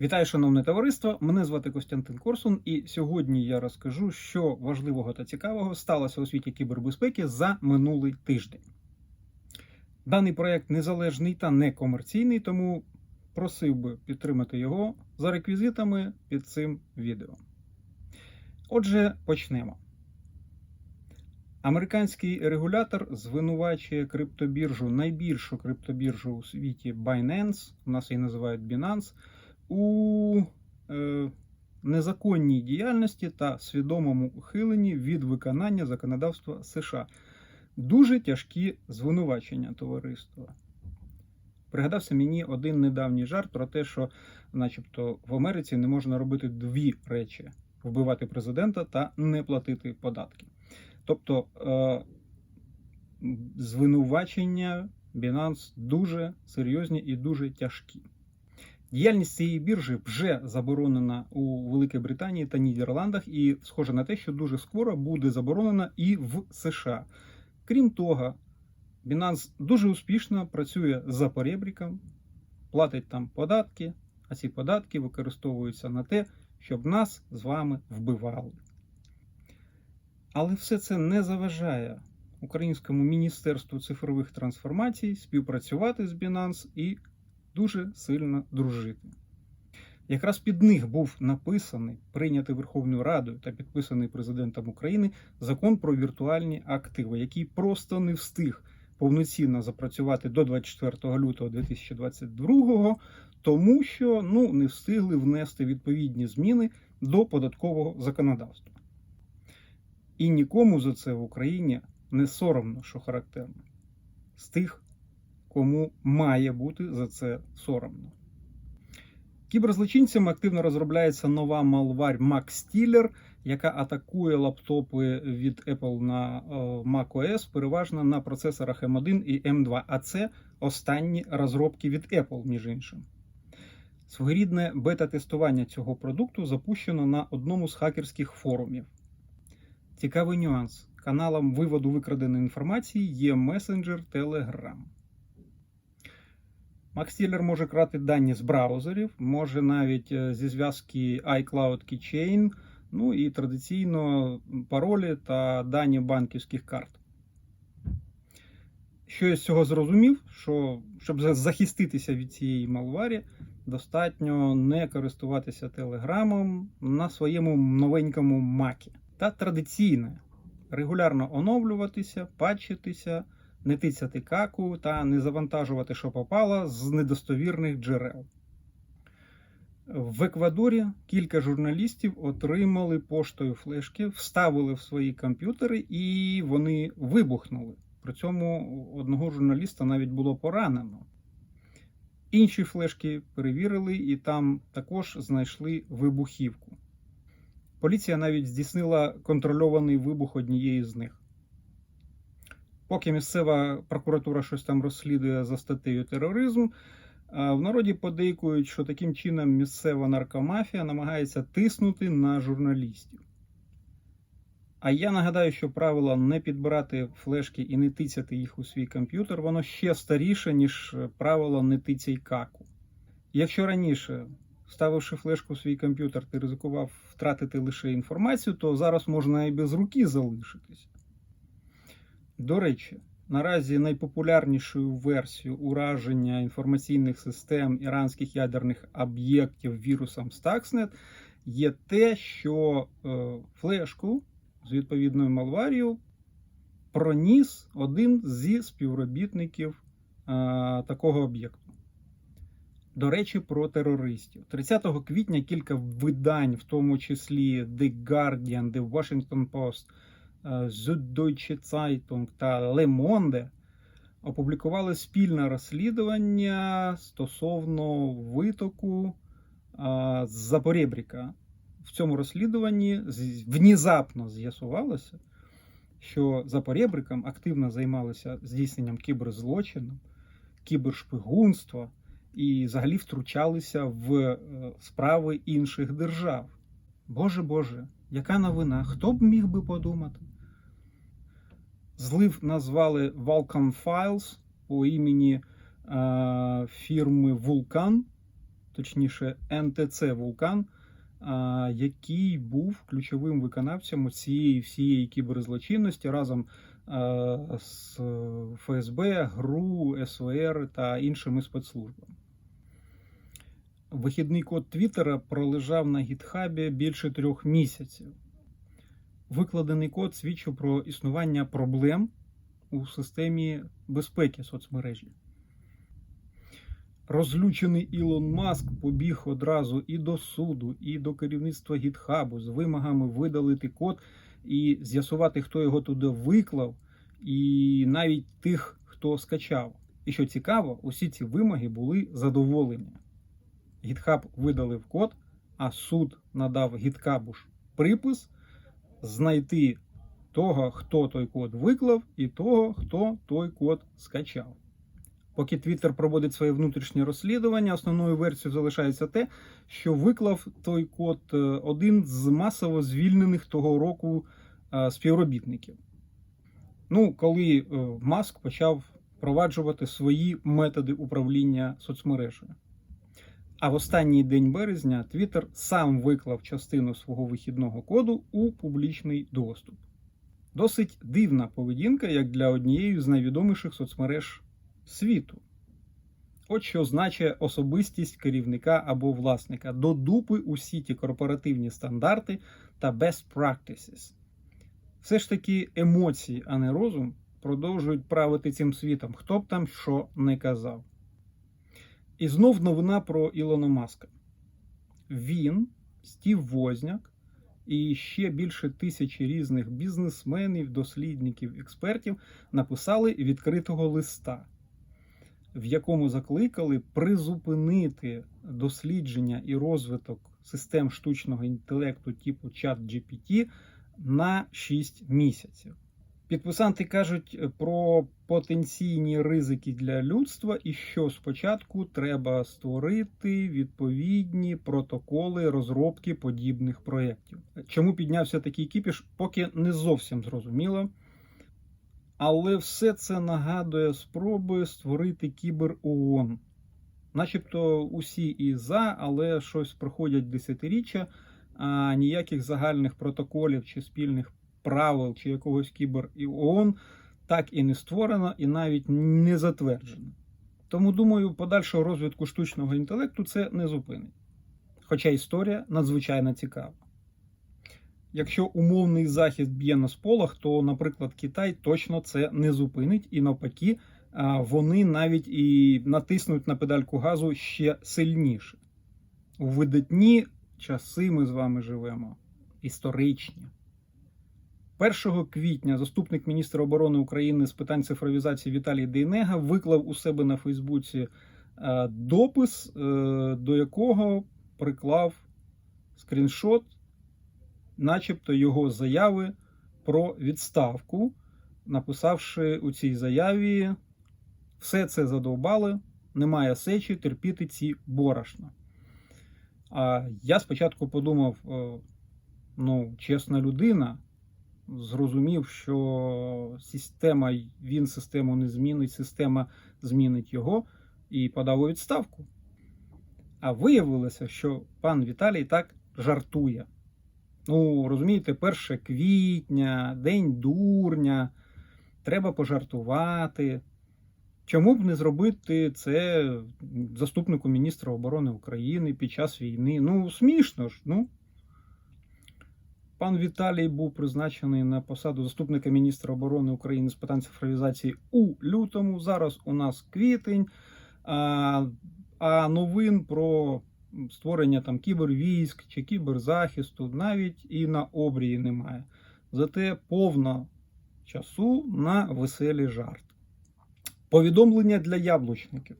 Вітаю, шановне товариство! Мене звати Костянтин Корсун, і сьогодні я розкажу, що важливого та цікавого сталося у світі кібербезпеки за минулий тиждень. Даний проект незалежний та некомерційний, тому просив би підтримати його за реквізитами під цим відео. Отже, почнемо. Американський регулятор звинувачує криптобіржу, найбільшу криптобіржу у світі Binance, у нас її називають Binance, у е, незаконній діяльності та свідомому ухиленні від виконання законодавства США. Дуже тяжкі звинувачення товариства. Пригадався мені один недавній жарт про те, що, начебто, в Америці не можна робити дві речі: вбивати президента та не платити податки. Тобто е, звинувачення Binance дуже серйозні і дуже тяжкі. Діяльність цієї біржі вже заборонена у Великій Британії та Нідерландах, і схоже на те, що дуже скоро буде заборонена і в США. Крім того, Binance дуже успішно працює за поребріком, платить там податки, а ці податки використовуються на те, щоб нас з вами вбивали. Але все це не заважає Українському міністерству цифрових трансформацій співпрацювати з Binance і дуже сильно дружити. Якраз під них був написаний, прийнятий Верховною Радою та підписаний президентом України закон про віртуальні активи, який просто не встиг повноцінно запрацювати до 24 лютого 2022, тому що ну, не встигли внести відповідні зміни до податкового законодавства. І нікому за це в Україні не соромно, що характерно, з тих, кому має бути за це соромно. Кіберзлочинцями активно розробляється нова малварь MacStealer, яка атакує лаптопи від Apple на macOS, переважно на процесорах M1 і M2. А це останні розробки від Apple, між іншим. Своєрідне бета-тестування цього продукту запущено на одному з хакерських форумів. Цікавий нюанс. Каналом виводу викраденої інформації є месенджер Telegram. MacStealer може крати дані з браузерів, може навіть зі зв'язки iCloud Keychain, ну і традиційно паролі та дані банківських карт. Що я з цього зрозумів, що щоб захиститися від цієї малварі, достатньо не користуватися телеграмом на своєму новенькому макі. Та традиційне регулярно оновлюватися, патчитися, не тицяти каку та не завантажувати, що попало, з недостовірних джерел. В Еквадорі кілька журналістів отримали поштою флешки, вставили в свої комп'ютери і вони вибухнули. При цьому одного журналіста навіть було поранено. Інші флешки перевірили і там також знайшли вибухівку. Поліція навіть здійснила контрольований вибух однієї з них. Поки місцева прокуратура щось там розслідує за статтею тероризм, в народі подейкують, що таким чином місцева наркомафія намагається тиснути на журналістів. А я нагадаю, що правило не підбирати флешки і не тицяти їх у свій комп'ютер, воно ще старіше, ніж правило не тицяй каку. Якщо раніше, вставивши флешку в свій комп'ютер, ти ризикував втратити лише інформацію, то зараз можна і без руки залишитися. До речі, наразі найпопулярнішою версією ураження інформаційних систем іранських ядерних об'єктів вірусом Stuxnet є те, що е, флешку з відповідною малварією проніс один зі співробітників е, такого об'єкту. До речі, про терористів. 30 квітня кілька видань, в тому числі The Guardian, The Washington Post, Süddeutsche Zeitung та Le Monde опублікували спільне розслідування стосовно витоку з Запорєбріка. В цьому розслідуванні внезапно з'ясувалося, що за поребриком активно займалися здійсненням кіберзлочину, кібершпигунства і взагалі втручалися в справи інших держав. Боже Боже, яка новина? Хто б міг би подумати? Злив назвали Vulcan Files по імені е, фірми Vulcan, точніше НТЦ Вулкан, а, який був ключовим виконавцем цієї всієї кіберзлочинності разом а, з ФСБ, ГРУ, СВР та іншими спецслужбами. Вихідний код Твіттера пролежав на гітхабі більше трьох місяців. Викладений код свідчив про існування проблем у системі безпеки соцмережі. Розлючений Ілон Маск побіг одразу і до суду, і до керівництва гітхабу з вимогами видалити код і з'ясувати, хто його туди виклав, і навіть тих, хто скачав. І що цікаво, усі ці вимоги були задоволені. GitHub видалив код, а суд надав GitHub ж припис знайти того, хто той код виклав, і того, хто той код скачав. Поки Twitter проводить своє внутрішнє розслідування, основною версією залишається те, що виклав той код е, один з масово звільнених того року е, співробітників. Ну, коли е, Маск почав впроваджувати свої методи управління соцмережею. А в останній день березня Twitter сам виклав частину свого вихідного коду у публічний доступ. Досить дивна поведінка, як для однієї з найвідоміших соцмереж світу. От що значить особистість керівника або власника до дупи усі ті корпоративні стандарти та best practices. Все ж таки емоції, а не розум, продовжують правити цим світом, хто б там що не казав. І знов новина про Ілона Маска. Він, Стів Возняк і ще більше тисячі різних бізнесменів, дослідників, експертів написали відкритого листа, в якому закликали призупинити дослідження і розвиток систем штучного інтелекту типу ChatGPT на 6 місяців. Підписанти кажуть про потенційні ризики для людства, і що спочатку треба створити відповідні протоколи розробки подібних проєктів. Чому піднявся такий кіпіш, поки не зовсім зрозуміло. Але все це нагадує спроби створити кібер ООН. Начебто усі і за, але щось проходять десятиріччя, а ніяких загальних протоколів чи спільних правил чи якогось кібер і ООН так і не створено, і навіть не затверджено. Тому, думаю, подальшого розвитку штучного інтелекту це не зупинить. Хоча історія надзвичайно цікава. Якщо умовний захист б'є на сполох, то, наприклад, Китай точно це не зупинить, і навпаки, вони навіть і натиснуть на педальку газу ще сильніше. У видатні часи ми з вами живемо, історичні. 1 квітня заступник міністра оборони України з питань цифровізації Віталій Дейнега виклав у себе на Фейсбуці е, допис, е, до якого приклав скріншот, начебто його заяви про відставку, написавши у цій заяві: все це задовбали, немає сечі терпіти ці борошна. А я спочатку подумав: е, ну, чесна людина зрозумів, що система, він систему не змінить, система змінить його і подав у відставку. А виявилося, що пан Віталій так жартує. Ну, розумієте, 1 квітня, День дурня, треба пожартувати. Чому б не зробити це заступнику міністра оборони України під час війни? Ну, смішно ж. ну. Пан Віталій був призначений на посаду заступника міністра оборони України з питань цифровізації у лютому. Зараз у нас квітень, а, а новин про створення там кібервійськ чи кіберзахисту навіть і на обрії немає. Зате повно часу на веселі жарт. Повідомлення для яблучників.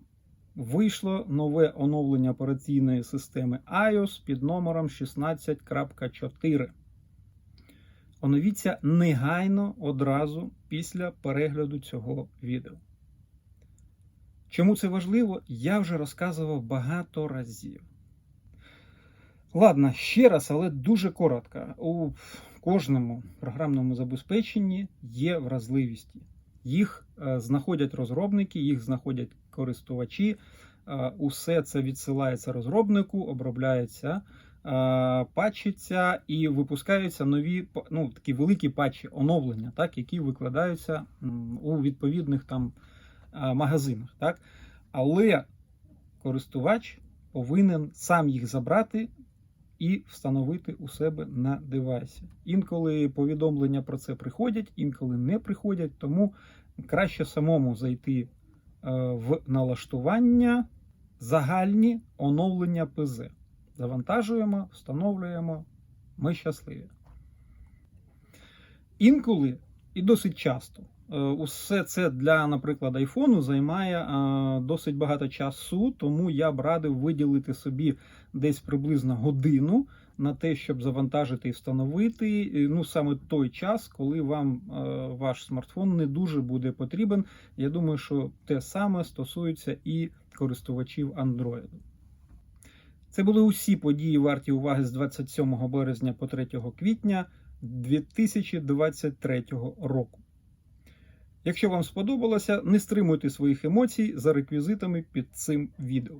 Вийшло нове оновлення операційної системи iOS під номером 16.4. Оновіться негайно одразу після перегляду цього відео. Чому це важливо, я вже розказував багато разів. Ладно, ще раз, але дуже коротко. У кожному програмному забезпеченні є вразливісті. Їх е, знаходять розробники, їх знаходять користувачі, Е, Усе це відсилається розробнику, обробляється, патчиться і випускаються нові ну, такі великі патчі, оновлення, так, які викладаються у відповідних там е, магазинах. Так. Але користувач повинен сам їх забрати і встановити у себе на девайсі. Інколи повідомлення про це приходять, інколи не приходять, тому краще самому зайти е, в налаштування загальні оновлення ПЗ. Завантажуємо, встановлюємо, ми щасливі. Інколи і досить часто. е, Усе це для, наприклад, айфону займає е, досить багато часу, тому я б радив виділити собі десь приблизно годину на те, щоб завантажити і встановити. Ну саме той час, коли вам е, ваш смартфон не дуже буде потрібен. Я думаю, що те саме стосується і користувачів Android. Це були усі події варті уваги з 27 березня по 3 квітня 2023 року. Якщо вам сподобалося, не стримуйте своїх емоцій за реквізитами під цим відео.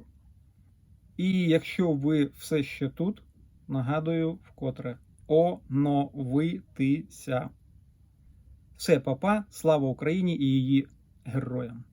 І якщо ви все ще тут, нагадую вкотре оновитися. Все, папа, слава Україні і її героям!